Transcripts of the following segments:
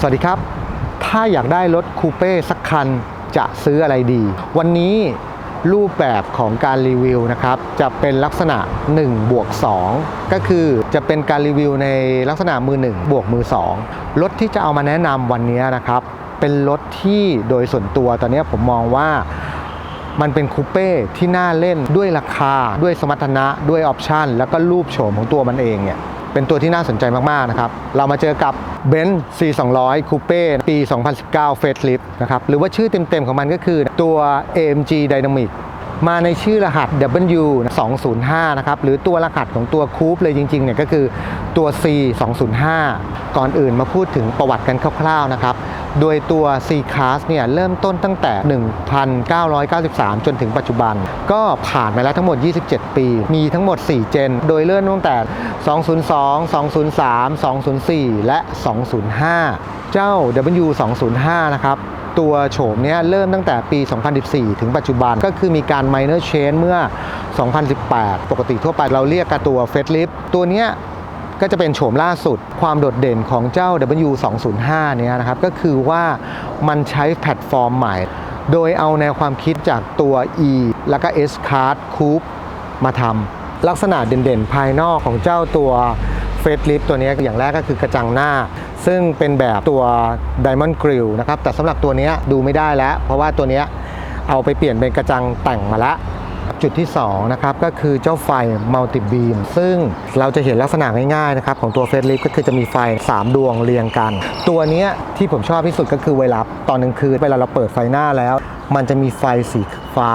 สวัสดีครับ ถ้าอยากได้รถคูเป้สักคันจะซื้ออะไรดี วันนี้รูปแบบของการรีวิวนะครับ จะเป็นลักษณะ1บวก2ก็คือจะเป็นการรีวิวในลักษณะมือ 1 บวกมือ 2 รถที่จะเอามาแนะนำวันนี้นะครับ เป็นรถที่โดยส่วนตัวตอนนี้ผมมองว่ามันเป็นคูเป้ที่น่าเล่นด้วยราคาด้วยสมรรถนะด้วยออปชันแล้วก็รูปโฉมของตัวมันเองเนี่ย เป็นตัวที่น่าสนใจมาก ๆ นะครับ เรามาเจอกับ b e n z C200 Coupe ปี 2019 Facelift นะครับ หรือว่าชื่อเต็ม ๆ ของมันก็คือตัว AMG Dynamic มาในชื่อรหัส W 205นะครับ หรือตัวรหัสของตัวคูปเลยจริง ๆ เนี่ยก็คือตัว C 205ก่อนอื่นมาพูดถึงประวัติกันคร่าว ๆ นะครับ โดยตัว C Class เนี่ยเริ่มต้นตั้งแต่ 1993 จนถึงปัจจุบัน ก็ผ่านมาแล้วทั้งหมด 27 ปี มีทั้งหมด 4 เจน โดยเริ่มตั้งแต่ 202 203 204 และ 205 เจ้า W 205 นะครับตัวโฉมเนี้ยเริ่มตั้งแต่ปี 2014 ถึงปัจจุบันก็คือมีการ minor change เมื่อ 2018 ปกติทั่วไปเราเรียกกันตัว Facelift ตัวเนี้ย ก็จะเป็นโฉมล่าสุด ความโดดเด่นของเจ้า W205 เนี่ยนะครับก็คือว่ามันใช้แพลตฟอร์มใหม่ โดยเอาแนวความคิดจากตัว E แล้วก็ S Card Coupe มาทำลักษณะเด่นๆ ภายนอกของเจ้าตัวเฟสลิฟตัวนี้อย่างแรกก็คือกระจังหน้า ซึ่งเป็นแบบตัว Diamond Grill นะครับแต่สำหรับตัวนี้ดูไม่ได้แล้ว เพราะว่าตัวนี้เอาไปเปลี่ยนเป็นกระจังแต่งมาแล้ว จุดที่2นะครับก็คือเจ้าไฟมัลติบีมซึ่งเราจะเห็นลักษณะง่ายๆนะครับของตัวเฟสลิฟก็คือจะมีไฟ 3 ดวงเรียงกัน ตัวนี้ที่ผมชอบที่สุดก็คือเวลาตอนกลางคืนเวลาเราเปิดไฟหน้าแล้ว มันจะมีไฟสีฟ้า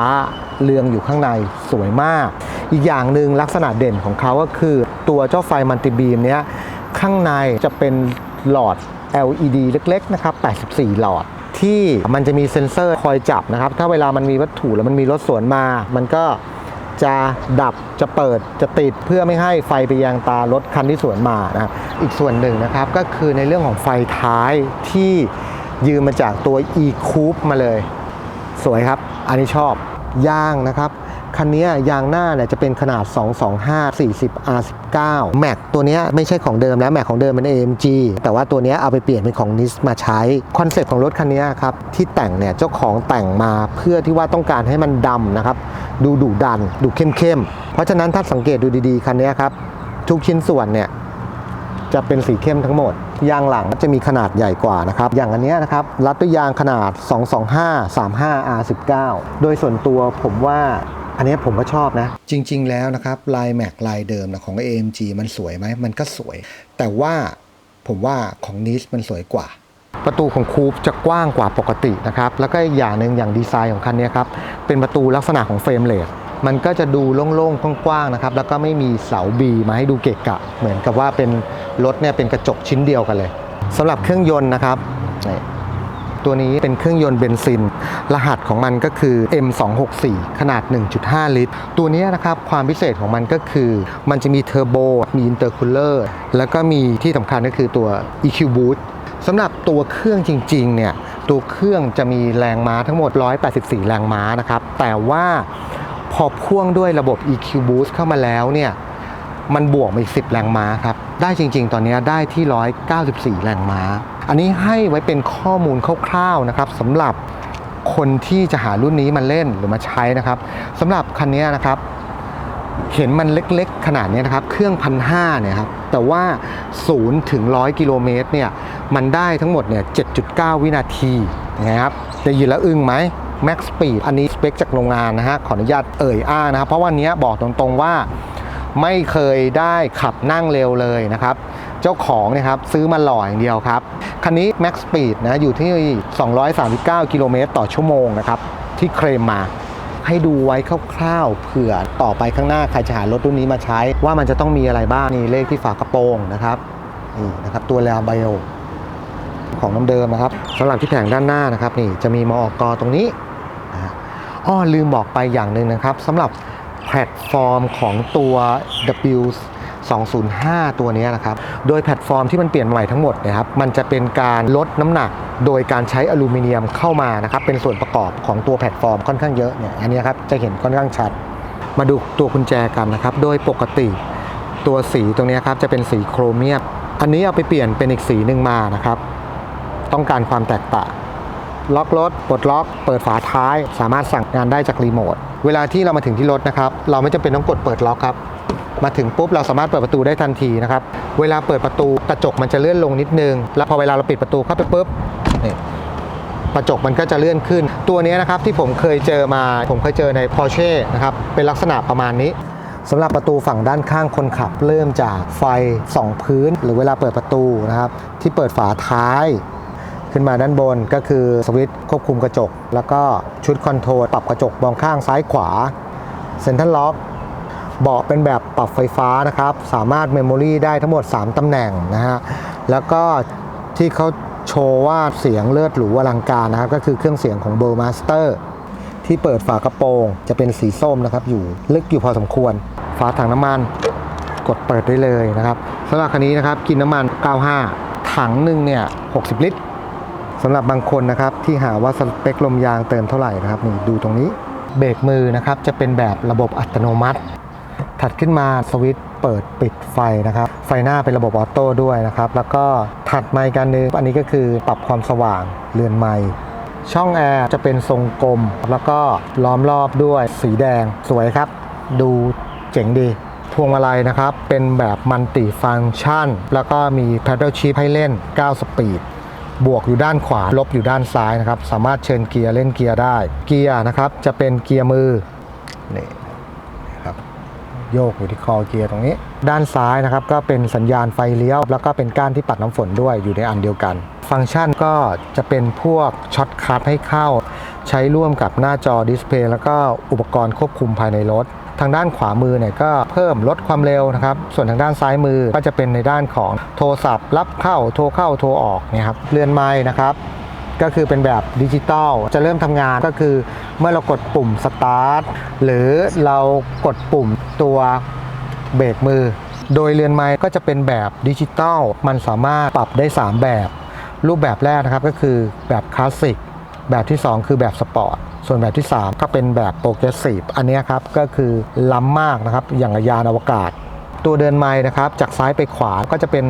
เรืองอยู่ข้างในสวยมาก อีกอย่างหนึ่งลักษณะเด่นของเขาก็คือ ตัวเจ้าไฟมัลติบีมเนี้ยข้างในจะเป็นหลอด LED เล็กๆนะครับ 84 หลอด ที่มันจะมีเซ็นเซอร์คอยจับนะครับ ถ้าเวลามันมีวัตถุแล้วมันมีรถสวนมา มันก็จะดับจะเปิดจะติดเพื่อไม่ให้ไฟไปยังตารถคันที่สวนมานะครับอีกส่วนหนึ่งนะครับก็คือในเรื่องของไฟท้ายที่ยืมมาจากตัว e coupe มาเลย สวยครับ อันนี้ชอบย่างนะครับ คันนี้ยางหน้าเนี่ยจะเป็นขนาด 225 40 R19 แม็กตัวนี้ไม่ใช่ของเดิมแล้วแม็กของเดิมเป็น AMG แต่ว่าตัวนี้เอาไปเปลี่ยนเป็นของ NIS มาใช้คอนเซ็ปต์ของรถคันนี้ครับที่แต่งเนี่ยเจ้าของแต่งมาเพื่อที่ว่าต้องการให้มันดำนะครับดูดุดัน ดูเข้มๆ เพราะฉะนั้นถ้าสังเกตดูดีๆคันนี้ครับทุกชิ้นส่วนเนี่ยจะเป็นสีเข้มทั้งหมด ยางหลังจะมีขนาดใหญ่กว่านะครับ อย่างอันนี้นะครับ รัดด้วยยางขนาด 225 35 R19 โดยส่วนตัวผมว่า อันนี้ผมก็ชอบนะ จริง ๆ แล้วนะครับลายแม็กลายเดิมนะของ AMG มันสวยไหมมันก็สวย แต่ว่าผมว่าของนิสมันสวยกว่า ประตูของคูปจะกว้างกว่าปกตินะครับ แล้วก็อย่างหนึ่งอย่างดีไซน์ของคันนี้ครับ เป็นประตูลักษณะของเฟรมเลสมันก็จะดูโล่งๆกว้างๆนะครับ แล้วก็ไม่มีเสาบีมาให้ดูเกะกะ เหมือนกับว่าเป็นรถเนี่ยเป็นกระจกชิ้นเดียวกันเลยสำหรับเครื่องยนต์นะครับ ตัวนี้เป็นเครื่องยนต์เบนซิน รหัสของมันก็คือ M264 ขนาด 1.5 ลิตร ตัวนี้นะครับความพิเศษของมันก็คือ มันจะมีเทอร์โบ มีอินเตอร์คูลเลอร์ แล้วก็มีที่สำคัญก็คือตัว EQ Boost สำหรับตัวเครื่องจริงๆเนี่ยตัวเครื่องจะมีแรงม้าทั้งหมด 184 แรงม้านะครับ แต่ว่าพอพ่วงด้วยระบบ EQ Boost เข้ามาแล้วเนี่ย มันบวกมาอีก 10 แรงม้าครับ ได้จริง ๆ ตอนนี้ได้ที่ 194 แรงม้า อันนี้ให้ไว้เป็นข้อมูลคร่าวๆนะครับสำหรับคนที่จะหารุ่นนี้มาเล่นหรือมาใช้นะครับสำหรับคันนี้นะครับ เห็นมันเล็กๆ ขนาดนี้นะครับ เครื่องพันห้าเนี่ยครับแต่ว่า 0 ถึง 100 กิโลเมตรเนี่ยมันได้ทั้งหมดเนี่ย 7.9 วินาทีนะครับจะยินแล้วอึ้งไหม Max Speed อันนี้สเปคจากโรงงานนะฮะขออนุญาตเอ่ยอ้างนะครับเพราะวันนี้บอกตรงๆว่า ไม่เคยได้ขับนั่งเร็วเลยนะครับ เจ้าของเนะครับซื้อมาหล่ออย่างเดียวครับ คันนี้ Max Speed นะอยู่ที่ 239 กิโลเมตรต่อชั่วโมงนะครับ ที่เคลมมาให้ดูไว้คร่าวๆเผื่อต่อไปข้างหน้าใครจะหารถรุ่นนี้มาใช้ ว่ามันจะต้องมีอะไรบ้างนี่เลขที่ฝากระโปรงนะครับนี่นะครับตัวแลไบโอของน้ำเดิมนะครับสำหรับที่แผงด้านหน้านะครับนี่จะมีมอกตรงนี้อ้อลืมบอกไปอย่างหนึ่งนะครับสำหรับ แพลตฟอร์มของตัว W 205 ตัวนี้นะครับ โดยแพลตฟอร์มที่มันเปลี่ยนใหม่ทั้งหมดนะครับ มันจะเป็นการลดน้ำหนักโดยการใช้อลูมิเนียมเข้ามานะครับ เป็นส่วนประกอบของตัวแพลตฟอร์มค่อนข้างเยอะเนี่ย อันนี้ครับจะเห็นค่อนข้างชัด มาดูตัวกุญแจกันนะครับ โดยปกติตัวสีตรงนี้ครับจะเป็นสีโครเมียม อันนี้เอาไปเปลี่ยนเป็นอีกสีหนึ่งมานะครับ ต้องการความแตกต่าง ล็อกรถปลดล็อกเปิดฝาท้าย สามารถสั่งงานได้จากรีโมทเวลาที่เรามาถึงที่รถนะครับ เราไม่จำเป็นต้องกดเปิดล็อกครับมาถึงปุ๊บเราสามารถเปิดประตูได้ทันทีนะครับ เวลาเปิดประตูกระจกมันจะเลื่อนลงนิดนึง แล้วพอเวลาเราปิดประตูเข้าไปปุ๊บนี่กระจกมันก็จะเลื่อนขึ้น ตัวนี้นะครับที่ผมเคยเจอมา ผมเคยเจอใน Porsche นะครับเป็นลักษณะประมาณนี้สำหรับประตูฝั่งด้านข้างคนขับ เริ่มจากไฟส่องพื้น หรือเวลาเปิดประตูนะครับ ที่เปิดฝาท้าย ขึ้นมาด้านบนก็คือสวิตช์ควบคุมกระจก แล้วก็ชุดคอนโทรลปรับกระจกมองข้างซ้ายขวาเซ็นทรัลล็อกเบาะเป็นแบบปรับไฟฟ้านะครับ สามารถเมมโมรีได้ทั้งหมด 3ตำแหน่งนะฮะแล้วก็ที่เขาโชว์ว่าเสียงเลือดหรูอลังการนะครับ ก็คือเครื่องเสียงของ b o w Master ที่เปิดฝากระโปรงจะเป็นสีส้มนะครับอยู่ลึกอยู่พอสมควร ฝาถังน้ำมันกดเปิดได้เลยนะครับสำหรับคันนี้นะครับกินน้ำมัน 95 ถังหนึ่งเนี่ย 60 ลิตร สำหรับบางคนนะครับที่หาว่าสเปคลมยางเติมเท่าไหร่นะครับนี่ดูตรงนี้เบรกมือนะครับจะเป็นแบบระบบอัตโนมัติ ถัดขึ้นมาสวิตช์เปิดปิดไฟนะครับ ไฟหน้าเป็นระบบออโต้ด้วยนะครับ แล้วก็ถัดมาอีกการหนึงอันนี้ก็คือปรับความสว่างเรือนไม้ช่องแอร์จะเป็นทรงกลม แล้วก็ล้อมรอบด้วยสีแดงสวยครับ ดูเจ๋งดีพวงมาลัยนะครับ เป็นแบบมัลติฟังชัน แล้วก็มี Paddle Shift ให้เล่น 9 สปีด บวกอยู่ด้านขวา ลบอยู่ด้านซ้ายนะครับ สามารถเชิญเกียร์เล่นเกียร์ได้ เกียร์นะครับจะเป็นเกียร์มือนี่ครับโยกอยู่ที่คอเกียร์ตรงนี้ ด้านซ้ายนะครับก็เป็นสัญญาณไฟเลี้ยว แล้วก็เป็นก้านที่ปัดน้ำฝนด้วยอยู่ในอันเดียวกัน ฟังก์ชันก็จะเป็นพวกช็อตคัทให้เข้า ใช้ร่วมกับหน้าจอดิสเพย์แล้วก็อุปกรณ์ควบคุมภายในรถ ทางด้านขวามือเนี่ยก็เพิ่มลดความเร็วนะครับ ส่วนทางด้านซ้ายมือก็จะเป็นในด้านของโทรศัพท์ รับเข้าโทรเข้าโทรออกเนี่ยครับเรือนไม้นะครับก็คือเป็นแบบดิจิตอลจะเริ่มทำงานก็คือเมื่อเรากดปุ่มสตาร์ทหรือเรากดปุ่มตัวเบรกมือ โดยเรือนไม้ก็จะเป็นแบบดิจิตอลมันสามารถปรับได้ 3 แบบ รูปแบบแรกนะครับก็คือแบบคลาสสิก แบบที่ 2 คือแบบสปอร์ต ส่วนแบบที่ 3 ก็เป็นแบบโปรเกรสซีฟ อันนี้ครับก็คือล้ำมากนะครับอย่างยานอวกาศ ตัวเดินไม้นะครับจากซ้ายไปขวาก็จะเป็น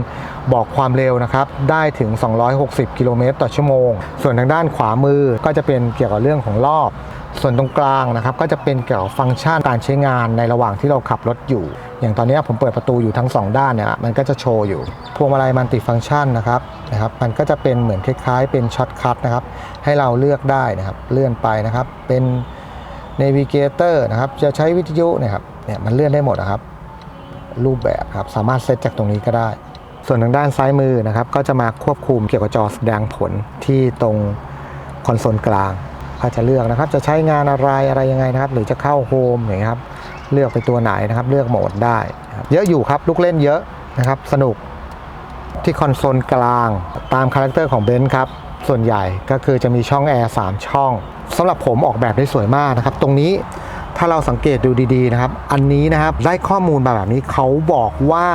บอกความเร็วนะครับได้ถึง 260 กิโลเมตรต่อชั่วโมง ส่วนทางด้านขวามือก็จะเป็นเกี่ยวกับเรื่องของรอบ ส่วนตรงกลางนะครับก็จะเป็นเกี่ยวกับฟังก์ชันการใช้งานในระหว่างที่เราขับรถอยู่ อย่างตอนนี้ผมเปิดประตูอยู่ทั้ง 2 ด้านเนี่ยมันก็จะโชว์อยู่ พวงมาลัยมันติฟังก์ชันนะครับนะครับ มันก็จะเป็นเหมือนคล้ายๆ เป็นช็อตคัทนะครับ ให้เราเลือกได้นะครับ เลื่อนไปนะครับ เป็น Navigator นะครับ จะใช้วิทยุนะครับเนี่ยมันเลื่อนได้หมดนะครับ รูปแบบครับสามารถเซตจากตรงนี้ก็ได้ ส่วนทางด้านซ้ายมือนะครับ ก็จะมาควบคุมเกี่ยวกับจอแสดงผลที่ตรงคอนโซลกลางก็จะเลือกนะครับ จะใช้งานอะไรอะไรยังไงนะครับ หรือจะเข้าโฮมอย่างเงี้ยครับ เลือกไปตัวไหนนะครับ เลือกโหมดได้เยอะอยู่ครับลูกเล่นเยอะนะครับ สนุกที่คอนโซลกลางตามคาแรคเตอร์ของเบนซ์ครับ ส่วนใหญ่ก็คือจะมีช่องแอร์3ช่องสำหรับผมออกแบบได้สวยมากนะครับ ตรงนี้ถ้าเราสังเกตดูดีๆนะครับ อันนี้นะครับได้ข้อมูลมาแบบนี้เขาบอกว่า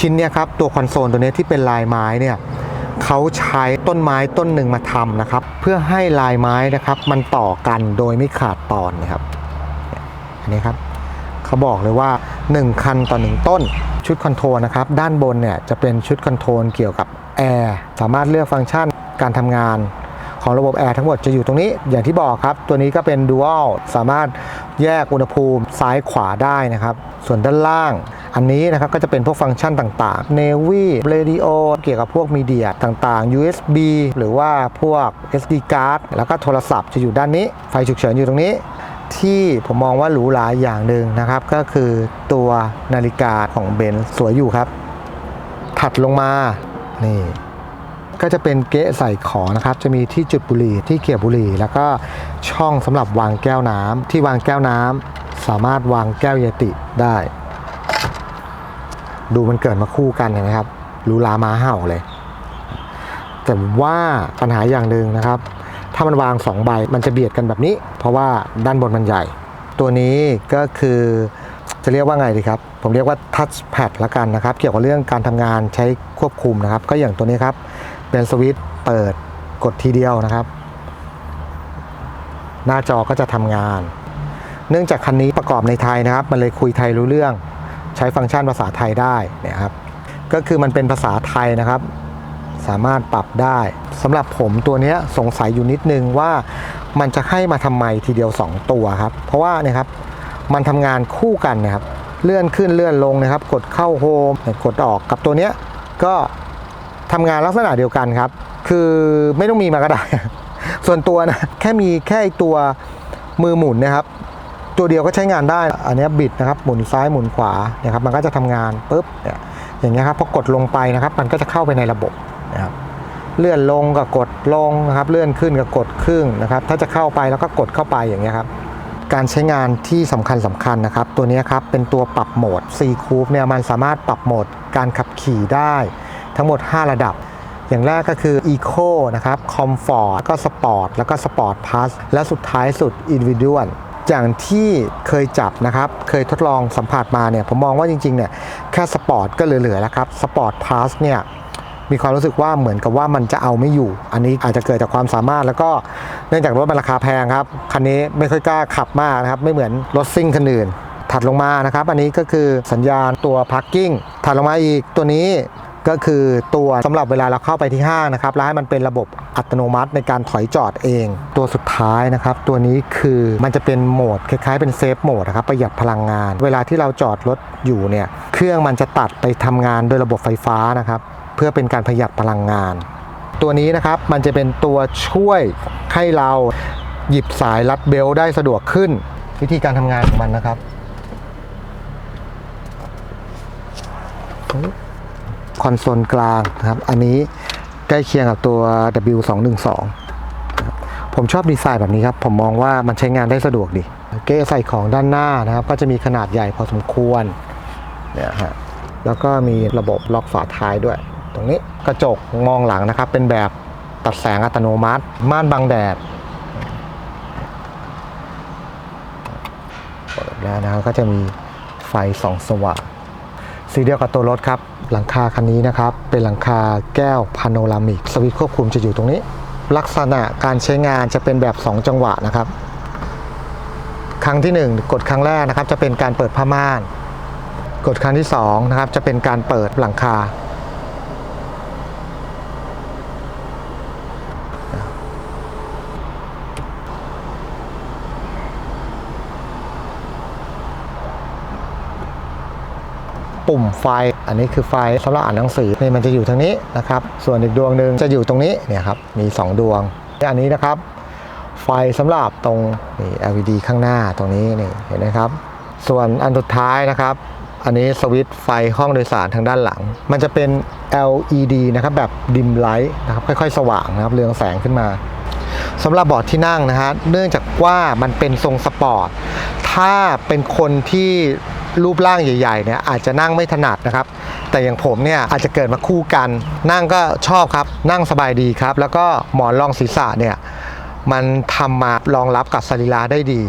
ชิ้นเนี้ยครับตัวคอนโซลตัวนี้ที่เป็นลายไม้เนี่ยเขาใช้ต้นไม้ต้นหนึ่งมาทำนะครับ เพื่อให้ลายไม้นะครับ มันต่อกันโดยไม่ขาดตอนนะครับ อันนี้ครับ เขาบอกเลยว่า 1 คันต่อ 1 ต้น ชุดคอนโทรลนะครับ ด้านบนเนี่ยจะเป็นชุดคอนโทรลเกี่ยวกับแอร์สามารถเลือกฟังก์ชันการทำงานของระบบแอร์ทั้งหมดจะอยู่ตรงนี้อย่างที่บอกครับ ตัวนี้ก็เป็น Dual สามารถแยกอุณหภูมิซ้ายขวาได้นะครับ ส่วนด้านล่าง อันนี้นะครับก็จะเป็นพวกฟังก์ชันต่างๆ Navy Radio เกี่ยวกับพวกมีเดียต่างๆ USB หรือว่าพวก SD card แล้วก็โทรศัพท์จะอยู่ด้านนี้ ไฟฉุกเฉินอยู่ตรงนี้ ที่ผมมองว่าหรูหราอย่างหนึ่งนะครับ ก็คือตัวนาฬิกาของเบนสวยอยู่ครับ ถัดลงมานี่ก็จะเป็นเก๊ะใส่ของนะครับ จะมีที่จุดบุหรี่ที่เกี่ยวบุหรี่ แล้วก็ช่องสำหรับวางแก้วน้ำที่วางแก้วน้ำสามารถวางแก้วเยติได้ ดูมันเกิดมาคู่กันเห็นไหมครับหรูหรามาเห่าเลย แต่ว่าปัญหาอย่างหนึ่งนะครับ ถ้ามันวาง 2 ใบ มันจะเบียดกันแบบนี้ เพราะว่าด้านบนมันใหญ่ ตัวนี้ก็คือจะเรียกว่าไงดีครับ ผมเรียกว่า touch pad ละกันนะครับ เกี่ยวกับเรื่องการทำงานใช้ควบคุมนะครับ ก็อย่างตัวนี้ครับ เป็นสวิตช์เปิดกดทีเดียวนะครับ หน้าจอก็จะทำงาน เนื่องจากคันนี้ประกอบในไทยนะครับ มันเลยคุยไทยรู้เรื่อง ใช้ฟังก์ชันภาษาไทยได้เนะครับ ก็คือมันเป็นภาษาไทยนะครับ สามารถปรับได้สำหรับผมตัวนี้สงสัยอยู่นิดนึงว่ามันจะให้มาทำไมทีเดียว 2 ตัวครับ เพราะว่านี่ครับมันทำงานคู่กันนะครับ เลื่อนขึ้นเลื่อนลงนะครับ กดเข้าโฮมกดออกกับตัวนี้ก็ทำงานลักษณะเดียวกันครับ คือไม่ต้องมีมาก็ได้ ส่วนตัวนะแค่มีแค่ตัวมือหมุนนะครับ ตัวเดียวก็ใช้งานได้ อันนี้บิดนะครับหมุนซ้ายหมุนขวาเนี่ยครับ มันก็จะทำงานปุ๊บเนี่ยอย่างเงี้ยครับพอกดลงไปนะครับ มันก็จะเข้าไปในระบบ นะครับเลื่อนลงก็กดลงนะครับ เลื่อนขึ้นก็กดขึ้นนะครับ ถ้าจะเข้าไปแล้วก็กดเข้าไปอย่างเงี้ยครับ การใช้งานที่สำคัญสำคัญนะครับ ตัวนี้ครับเป็นตัวปรับโหมด C Coupe เนี่ยมันสามารถปรับโหมดการขับขี่ได้ทั้งหมด 5 ระดับ อย่างแรกก็คือ Eco นะครับ Comfort แล้วก็ Sport แล้วก็ Sport Plus และสุดท้ายสุด Individual อย่างที่เคยจับนะครับ เคยทดลองสัมผัสมาเนี่ยผมมองว่าจริงๆเนี่ยแค่สปอร์ตก็เหลือๆแล้วครับสปอร์ตพาสเนี่ย มีความรู้สึกว่าเหมือนกับว่ามันจะเอาไม่อยู่ อันนี้อาจจะเกิดจากความสามารถ แล้วก็เนื่องจากรถมันราคาแพงครับ คันนี้ไม่ค่อยกล้าขับมากนะครับ ไม่เหมือนรถซิ่งคันอื่น ถัดลงมานะครับ อันนี้ก็คือสัญญาณตัว parking ถัดลงมาอีกตัวนี้ก็คือตัวสำหรับเวลาเราเข้าไปที่ห้างนะครับ แล้วให้มันเป็นระบบอัตโนมัติในการถอยจอดเอง ตัวสุดท้ายนะครับ ตัวนี้คือมันจะเป็นโหมดคล้ายๆเป็นเซฟโหมดนะครับประหยัดพลังงาน เวลาที่เราจอดรถอยู่เนี่ย เครื่องมันจะตัดไปทำงานโดยระบบไฟฟ้านะครับ พื่อเป็นการประหยัดพลังงาน ตัวนี้นะครับมันจะเป็นตัวช่วยให้เราหยิบสายรัดเบลต์ได้สะดวกขึ้น วิธีการทำงานของมันนะครับ คอนโซลกลางนะครับ อันนี้ใกล้เคียงกับตัว W212 นะครับผมชอบดีไซน์แบบนี้ครับ ผมมองว่ามันใช้งานได้สะดวกดี เก้ใส่ของด้านหน้านะครับ ก็จะมีขนาดใหญ่พอสมควรเนี่ยฮะแล้วก็มีระบบล็อกฝาท้ายด้วย ตรงนี้กระจกมองหลังนะครับ เป็นแบบตัดแสงอัตโนมัติ ม่านบังแดดเปิดแล้วนะครับก็จะมีไฟส่องสว่างสีเดียวกับตัวรถครับ หลังคาคันนี้นะครับ เป็นหลังคาแก้วพาโนรามิก สวิตช์ควบคุมจะอยู่ตรงนี้ ลักษณะการใช้งานจะเป็นแบบ 2 จังหวะนะครับ ครั้งที่ 1 กดครั้งแรกนะครับ จะเป็นการเปิดผ้าม่าน กดครั้งที่2นะครับจะเป็นการเปิดหลังคา ปุ่มไฟอันนี้คือไฟสำหรับอ่านหนังสือนี่มันจะอยู่ทางนี้นะครับ ส่วนอีกดวงหนึ่งจะอยู่ตรงนี้เนี่ยครับมี 2 ดวงอันนี้นะครับ ไฟสำหรับตรงนี่ LED ข้างหน้าตรงนี้นี่เห็นไหมครับ ส่วนอันสุดท้ายนะครับ อันนี้สวิตช์ไฟห้องโดยสารทางด้านหลัง มันจะเป็น LED นะครับแบบดิมไลท์นะครับค่อยๆ สว่างนะครับเรืองแสงขึ้นมาสำหรับเบาะที่นั่งนะฮะเนื่องจากว่ามันเป็นทรงสปอร์ต ถ้าเป็นคนที่ รูปร่างใหญ่ๆเนี่ยอาจจะนั่งไม่ถนัดนะครับ แต่อย่างผมเนี่ยอาจจะเกิดมาคู่กัน นั่งก็ชอบครับ นั่งสบายดีครับ แล้วก็หมอนรองศีรษะเนี่ยมันทำมารองรับกับสรีระได้ดี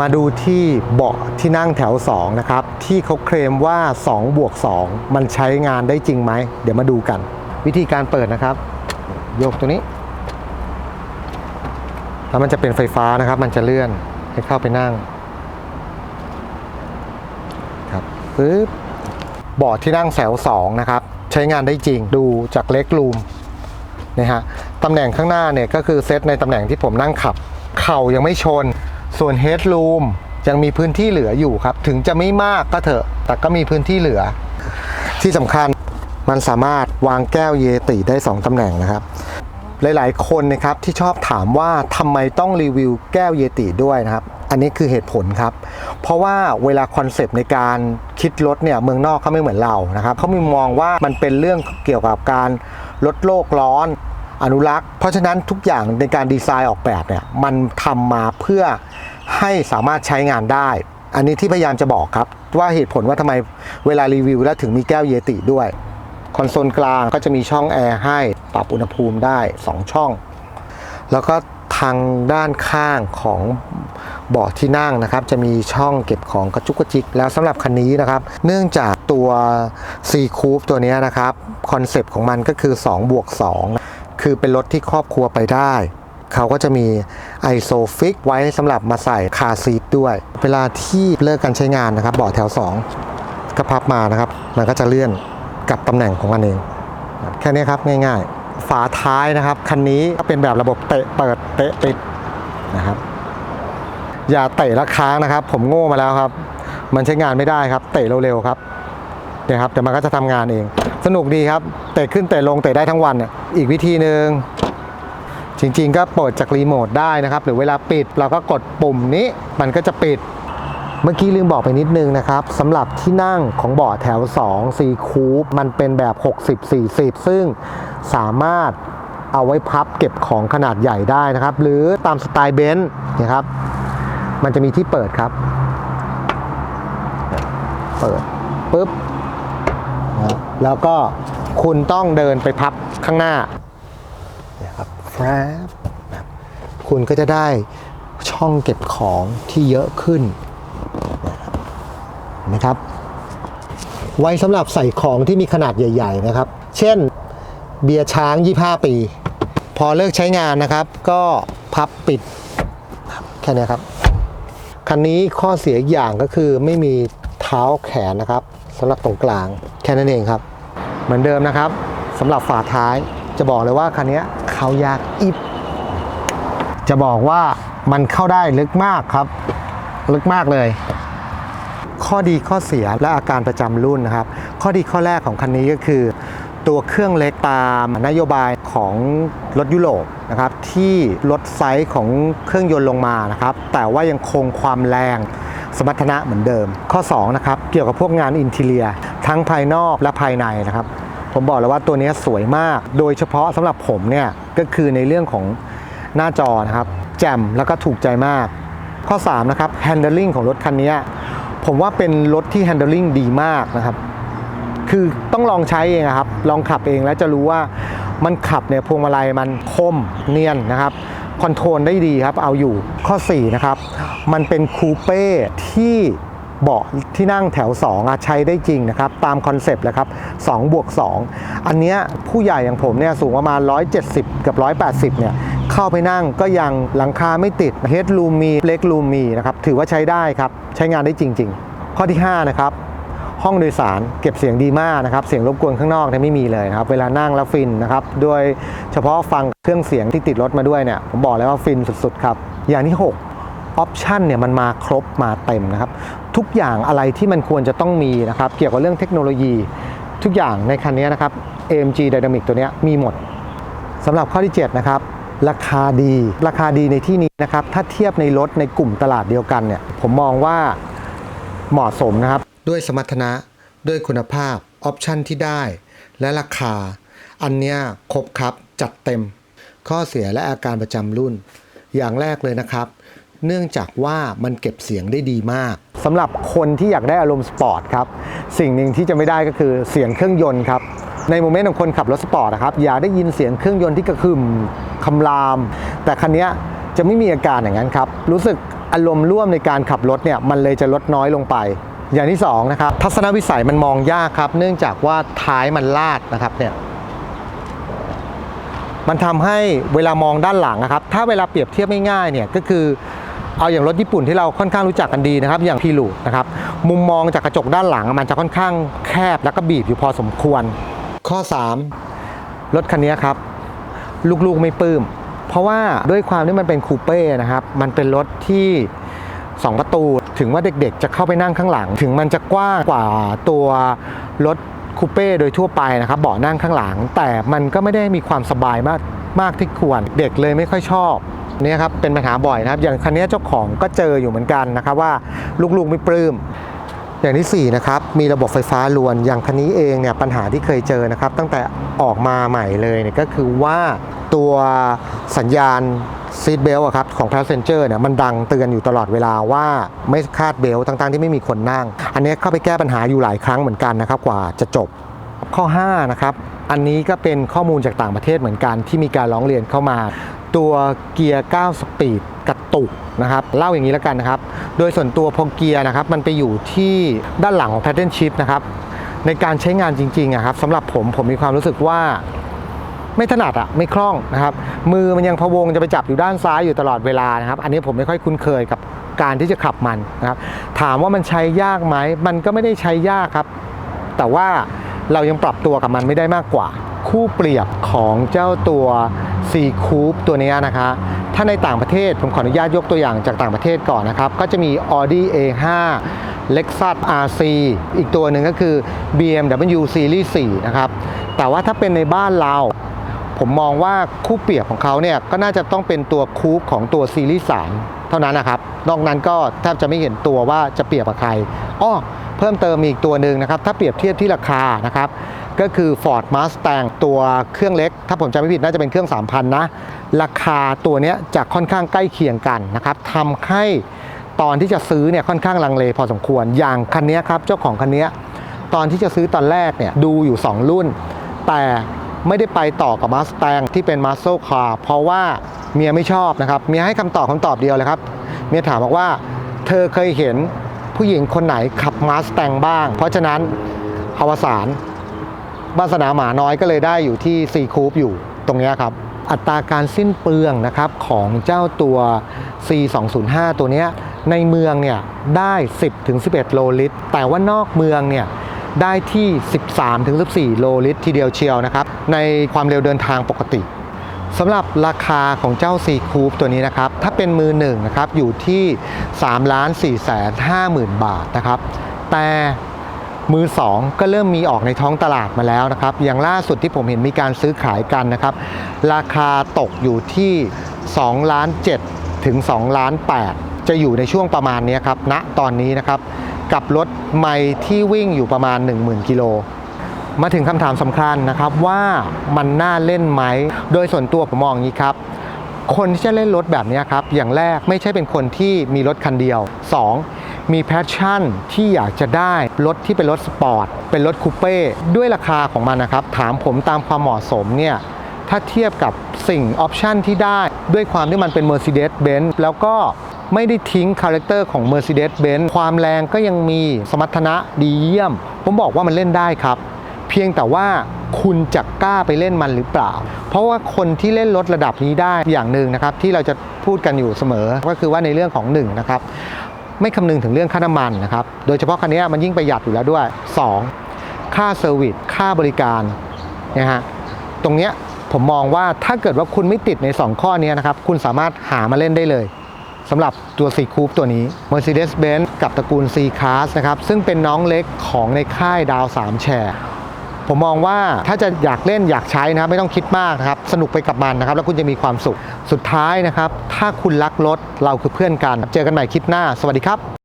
มาดูที่เบาะที่นั่งแถว 2 นะครับ ที่เขาเคลมว่า2บวก2มันใช้งานได้จริงไหม เดี๋ยวมาดูกัน วิธีการเปิดนะครับโยกตัวนี้ แล้วมันจะเป็นไฟฟ้านะครับ มันจะเลื่อนให้เข้าไปนั่ง ปึ๊บเบาะที่นั่งแถว2นะครับ ใช้งานได้จริงดูจากเล็กรูมนะฮะตำแหน่งข้างหน้าเนี่ยก็คือเซตในตำแหน่งที่ผมนั่งขับ เข่ายังไม่ชน ส่วนเฮดรูมยังมีพื้นที่เหลืออยู่ครับ ถึงจะไม่มากก็เถอะ แต่ก็มีพื้นที่เหลือ ที่สำคัญมันสามารถวางแก้วเยติได้ 2ตำแหน่งนะครับ หลายๆ คนนะครับที่ชอบถามว่าทำไมต้องรีวิวแก้วเยติด้วยนะครับ อันนี้คือเหตุผลครับ เพราะว่าเวลาคอนเซปต์ในการคิดรถเนี่ยเมืองนอกเขาไม่เหมือนเรานะครับเขามีมองว่ามันเป็นเรื่องเกี่ยวกับการลดโลกร้อนอนุรักษ์ เพราะฉะนั้นทุกอย่างในการดีไซน์ออกแบบเนี่ยมันทำมาเพื่อให้สามารถใช้งานได้ อันนี้ที่พยายามจะบอกครับ ว่าเหตุผลว่าทำไมเวลารีวิวแล้วถึงมีแก้วเยติด้วย คอนโซลกลางก็จะมีช่องแอร์ให้ปรับอุณหภูมิได้ 2 ช่อง แล้วก็ ทางด้านข้างของเบาะที่นั่งนะครับ จะมีช่องเก็บของกระจุกกระจิก แล้วสำหรับคันนี้นะครับ เนื่องจากตัว C Coupe ตัวนี้นะครับคอนเซปต์ของมันก็คือ2บวก2คือเป็นรถที่ครอบครัวไปได้เขาก็จะมีไอโซฟิกไว้สำหรับมาใส่คาซีทด้วย เวลาที่เลิกการใช้งานนะครับเบาะแถว 2ก็พับมานะครับ มันก็จะเลื่อนกลับตำแหน่งของมันเอง แค่นี้ครับง่ายๆ ฝาท้ายนะครับ คันนี้ก็เป็นแบบระบบเตะเปิดเตะปิดนะครับ อย่าเตะละค้างนะครับ ผมโง่มาแล้วครับ มันใช้งานไม่ได้ครับ เตะเร็วๆครับเนี่ยครับแต่มันก็จะทำงานเอง สนุกดีครับ เตะขึ้นเตะลงเตะได้ทั้งวันอีกวิธีหนึ่งจริงๆ ก็เปิดจากรีโมทได้นะครับ หรือเวลาปิดเราก็กดปุ่มนี้มันก็จะปิดเมื่อกี้ลืมบอกไปนิดนึงนะครับสำหรับที่นั่งของเบาะแถว 2 4 คูปมันเป็นแบบ 60-40 ซึ่ง สามารถเอาไว้พับเก็บของขนาดใหญ่ได้นะครับ หรือตามสไตล์เบนซ์นะครับ มันจะมีที่เปิดครับ เปิดปุ๊บนะแล้วก็คุณต้องเดินไปพับข้างหน้านี่ยครับแฟบนะครับคุณก็จะได้ช่องเก็บของที่เยอะขึ้นนะครับ ไว้สำหรับใส่ของที่มีขนาดใหญ่ ๆ นะครับ เช่น เบียร์ช้าง 25 ปี พอเลิกใช้งานนะครับ ก็พับปิดแค่นี้ครับ คันนี้ข้อเสียอย่างก็คือไม่มีเท้าแขนนะครับสำหรับตรงกลางแค่นั้นเองครับ เหมือนเดิมนะครับสำหรับฝาท้ายจะบอกเลยว่าคันนี้เขายากอิบจะบอกว่ามันเข้าได้ลึกมากครับ ลึกมากเลย ข้อดีข้อเสียและอาการประจำรุ่นนะครับ ข้อดีข้อแรกของคันนี้ก็คือ ตัวเครื่องเล็กตามนโยบายของรถยุโรปนะครับที่ลดไซส์ของเครื่องยนต์ลงมานะครับแต่ว่ายังคงความแรงสมรรถนะเหมือนเดิม ข้อ2นะครับเกี่ยวกับพวกงานอินทีเลียทั้งภายนอกและภายในนะครับ ผมบอกเลยว่าตัวนี้สวยมาก โดยเฉพาะสำหรับผมเนี่ยก็คือในเรื่องของหน้าจอนะครับแจ่มแล้วก็ถูกใจมาก ข้อ3นะครับ handling ของรถคันนี้ผมว่าเป็นรถที่ handling ดีมากนะครับ คือต้องลองใช้เองครับ ลองขับเองแล้วจะรู้ว่ามันขับเนี่ยพวงมาลัยมันคมเนียนนะครับคอนโทรลได้ดีครับเอาอยู่ข้อ 4 นะครับ มันเป็นคูเป้ที่เบาะที่นั่งแถว2อะใช้ได้จริงนะครับ ตามคอนเซปต์เลยครับ2บวก 2 อันเนี้ยผู้ใหญ่อย่างผมเนี่ยสูงประมาณ 170 กับ 180 เนี่ยเข้าไปนั่งก็ยังหลังคาไม่ติดเฮดรูมมีเล็กรูมมีนะครับ ถือว่าใช้ได้ครับ ใช้งานได้จริง ๆ ข้อที่ 5 นะครับ ห้องโดยสารเก็บเสียงดีมากนะครับ เสียงรบกวนข้างนอกเนี่ยไม่มีเลยครับ เวลานั่งแล้วฟินนะครับ โดยเฉพาะฟังเครื่องเสียงที่ติดรถมาด้วยเนี่ย ผมบอกเลยว่าฟินสุดๆครับ อย่างที่ 6ออปชันเนี่ยมันมาครบมาเต็มนะครับ ทุกอย่างอะไรที่มันควรจะต้องมีนะครับ เกี่ยวกับเรื่องเทคโนโลยี ทุกอย่างในคันนี้นะครับ AMG Dynamic ตัวนี้มีหมดสำหรับข้อที่ 7 นะครับ ราคาดี ราคาดีในที่นี้นะครับ ถ้าเทียบในรถในกลุ่มตลาดเดียวกันเนี่ย ผมมองว่าเหมาะสมนะครับ ด้วยสมรรถนะ ด้วยคุณภาพ ออปชันที่ได้ และราคา อันเนี้ยครบครับจัดเต็ม ข้อเสียและอาการประจำรุ่น อย่างแรกเลยนะครับ เนื่องจากว่ามันเก็บเสียงได้ดีมากสำหรับคนที่อยากได้อารมณ์สปอร์ตครับ สิ่งหนึ่งที่จะไม่ได้ก็คือเสียงเครื่องยนต์ครับในโมเมนต์ของคนขับรถสปอร์ตนะครับอยากได้ยินเสียงเครื่องยนต์ที่กระหึ่มคำราม แต่คันนี้จะไม่มีอาการอย่างนั้นครับ รู้สึกอารมณ์ร่วมในการขับรถเนี่ยมันเลยจะลดน้อยลงไป อย่างที่สองนะครับทัศนวิสัยมันมองยากครับ เนื่องจากว่าท้ายมันลาดนะครับเนี่ยมันทำให้เวลามองด้านหลังนะครับ ถ้าเวลาเปรียบเทียบง่ายๆเนี่ยก็คือเอาอย่างรถญี่ปุ่นที่เราค่อนข้างรู้จักกันดีนะครับ อย่างพีลูนะครับมุมมองจากกระจกด้านหลังมันจะค่อนข้างแคบแล้วก็บีบอยู่พอสมควร ข้อ 3 รถคันนี้ครับ ลูกๆไม่ปลื้มเพราะว่าด้วยความที่มันเป็นคูเป้นะครับ มันเป็นรถที่ 2 ประตู ถึงว่าเด็กๆ จะเข้าไปนั่งข้างหลัง ถึงมันจะกว้างกว่าตัวรถคูเป้โดยทั่วไปนะครับเบาะนั่งข้างหลัง แต่มันก็ไม่ได้มีความสบายมากมากที่ควร เด็กเลยไม่ค่อยชอบเนี่ยครับเป็นปัญหาบ่อยนะครับอย่างคันนี้เจ้าของก็เจออยู่เหมือนกันนะครับว่าลูกๆไม่ปลื้มอย่างที่4นะครับมีระบบไฟฟ้าลวนอย่างคันนี้เองเนี่ยปัญหาที่เคยเจอนะครับ ตั้งแต่ออกมาใหม่เลยเนี่ยก็คือว่าตัวสัญญาณ ซีทเบลครับของ passenger เนี่ยมันดังเตือนอยู่ตลอดเวลาว่าไม่คาดเบลต์ทั้งๆที่ไม่มีคนนั่ง อันนี้เข้าไปแก้ปัญหาอยู่หลายครั้งเหมือนกันนะครับกว่าจะจบข้อ5นะครับอันนี้ก็เป็นข้อมูลจากต่างประเทศเหมือนกันที่มีการร้องเรียนเข้ามา ตัวเกียร์9สปีดกระตุกนะครับเล่าอย่างนี้แล้วกันนะครับ โดยส่วนตัวพอเกียร์นะครับมันไปอยู่ที่ด้านหลังของ pattern shift นะครับในการใช้งานจริงๆอะครับสำหรับผมผมมีความรู้สึกว่า ไม่ถนัดอะไม่คล่องนะครับ มือมันยังพะวงจะไปจับอยู่ด้านซ้ายอยู่ตลอดเวลานะครับ อันนี้ผมไม่ค่อยคุ้นเคยกับการที่จะขับมันนะครับ ถามว่ามันใช้ยากไหมมันก็ไม่ได้ใช้ยากครับ แต่ว่าเรายังปรับตัวกับมันไม่ได้มากกว่า คู่เปรียบของเจ้าตัว C c o u p ตัวเนี้ยนะคะ ถ้าในต่างประเทศผมขออนุญาตยกตัวอย่างจากต่างประเทศก่อนนะครับ ก็จะมี Audi A5 Lexus RC อีกตัวหนึ่งก็คือ BMW Series 4 นะครับ แต่ว่าถ้าเป็นในบ้านเรา ผมมองว่าคู่เปรียบของเขาเนี่ยก็น่าจะต้องเป็นตัวคูปของตัวซีรีส์3เท่านั้นนะครับ นอกนั้นก็แทบจะไม่เห็นตัวว่าจะเปรียบกับใครอ้อเพิ่มเติมอีกตัวหนึ่งนะครับ ถ้าเปรียบเทียบที่ราคานะครับ ก็คือ Ford Mustang ตัวเครื่องเล็ก ถ้าผมจำไม่ผิดน่าจะเป็นเครื่อง 3,000 นะ ราคาตัวนี้จะค่อนข้างใกล้เคียงกันนะครับทำให้ตอนที่จะซื้อเนี่ยค่อนข้างลังเลพอสมควร อย่างคันนี้ครับเจ้าของคันนี้ตอนที่จะซื้อตอนแรกเนี่ยดูอยู่ 2 รุ่น แต่ ไม่ได้ไปต่อกับ Mustang ที่เป็น Muscle Car เพราะว่าเมียไม่ชอบนะครับเมียให้คำตอบคำตอบเดียวเลยครับเมียถามบอกว่า เธอเคยเห็นผู้หญิงคนไหนขับ Mustang บ้าง เพราะฉะนั้นอวสานวาสนาหมาน้อยก็เลยได้อยู่ที่ C Coupe อยู่ตรงนี้ครับอัตราการสิ้นเปลืองนะครับของเจ้าตัว C 2 0 5 ตัวนี้ในเมืองเนี่ยได้ 10-11 โลลิตร แต่ว่านอกเมืองเนี่ย ได้ที่ 13-14 โลลิตรทีเดียวเชียวนะครับ ในความเร็วเดินทางปกติสำหรับราคาของเจ้า C Coupe ตัวนี้นะครับ ถ้าเป็นมือหนึ่งนะครับ อยู่ที่3ล้าน4แสน5หมื่นบาทนะครับ แต่มือ 2 ก็เริ่มมีออกในท้องตลาดมาแล้วนะครับ อย่างล่าสุดที่ผมเห็นมีการซื้อขายกันนะครับ ราคาตกอยู่ที่2ล้าน7ถึง2ล้าน8จะอยู่ในช่วงประมาณนี้ครับณตอนนี้นะครับ กับรถไมล์ที่วิ่งอยู่ประมาณ 10,000 กิโล มาถึงคำถามสำคัญนะครับว่ามันน่าเล่นไหม โดยส่วนตัวผมมองอย่างนี้ครับ คนที่จะเล่นรถแบบนี้ครับ อย่างแรกไม่ใช่เป็นคนที่มีรถคันเดียว 2. มีแพชชั่นที่อยากจะได้รถที่เป็นรถสปอร์ต เป็นรถคูเป้ด้วยราคาของมันนะครับ ถามผมตามความเหมาะสมเนี่ยถ้าเทียบกับสิ่งออปชันที่ได้ด้วยความที่มันเป็น Mercedes-Benz แล้วก็ ไม่ได้ทิ้งคาแรคเตอร์ของ Mercedes-Benz ความแรงก็ยังมีสมรรถนะดีเยี่ยม ผมบอกว่ามันเล่นได้ครับ เพียงแต่ว่าคุณจะกล้าไปเล่นมันหรือเปล่า เพราะว่าคนที่เล่นรถระดับนี้ได้อย่างหนึ่งนะครับ ที่เราจะพูดกันอยู่เสมอ ก็คือว่าในเรื่องของหนึ่งนะครับไม่คำนึงถึงเรื่องค่าน้ำมันนะครับ โดยเฉพาะคันนี้มันยิ่งประหยัดอยู่แล้วด้วย 2. ค่าเซอร์วิส ค่าบริการนะฮะ ตรงเนี้ยผมมองว่าถ้าเกิดว่าคุณไม่ติดใน 2 ข้อนี้นะครับ คุณสามารถหามาเล่นได้เลย สำหรับตัว C Coupe ตัวนี้ Mercedes-Benz กับตระกูล C Class นะครับ ซึ่งเป็นน้องเล็กของในค่ายดาว 3 แชร์ผมมองว่าถ้าจะอยากเล่นอยากใช้นะครับไม่ต้องคิดมากนะครับ สนุกไปกับมันนะครับ แล้วคุณจะมีความสุขสุดท้ายนะครับ ถ้าคุณรักรถเราคือเพื่อนกัน เจอกันใหม่คลิปหน้า สวัสดีครับ